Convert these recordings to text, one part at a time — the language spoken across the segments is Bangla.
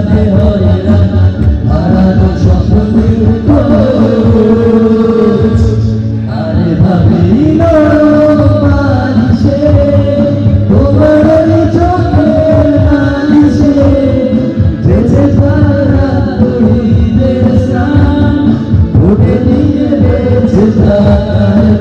রাতে হয়ে রাত হারানো স্বপ্নের আরে ভাবি না বালিশে, তোমার চোখের বালিশে বেঁচে তারা তুড়িদের স্নান, উঠে নিয়ে বেঁচে তারা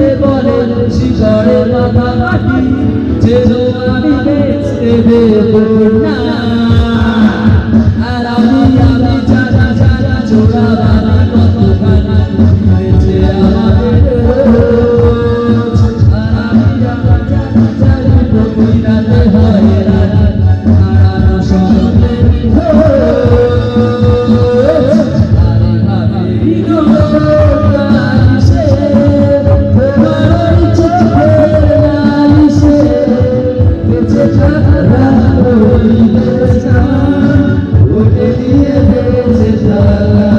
দেখতে বলে শিকড়ে মাথা কাটি যে জোয়ানি বেচতে দেব না। Thank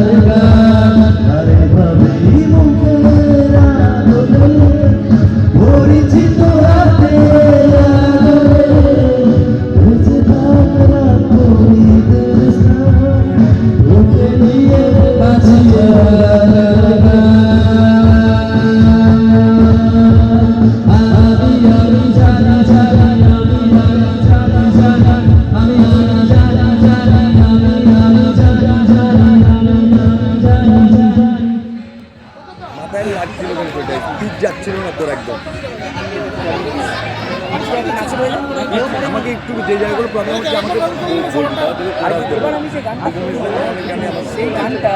you. প্রবলেম আমাকে আর এবার আমি যে গানটা সেই গানটা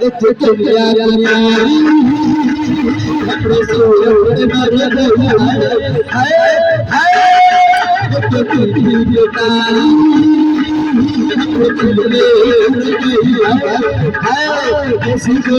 ਇੱਥੇ ਚੱਲਿਆ ਕਨਿਆਰੀ ਆਪਣੇ ਸੋਹਣੇ ਤੇ ਮਾਰਿਆ ਦੇ ਹਾਏ ਹਾਏ ਇੱਥੇ ਚੱਲਿਆ ਕਨਿਆਰੀ ਹਾਏ ਕਿਸੇ ਕੋ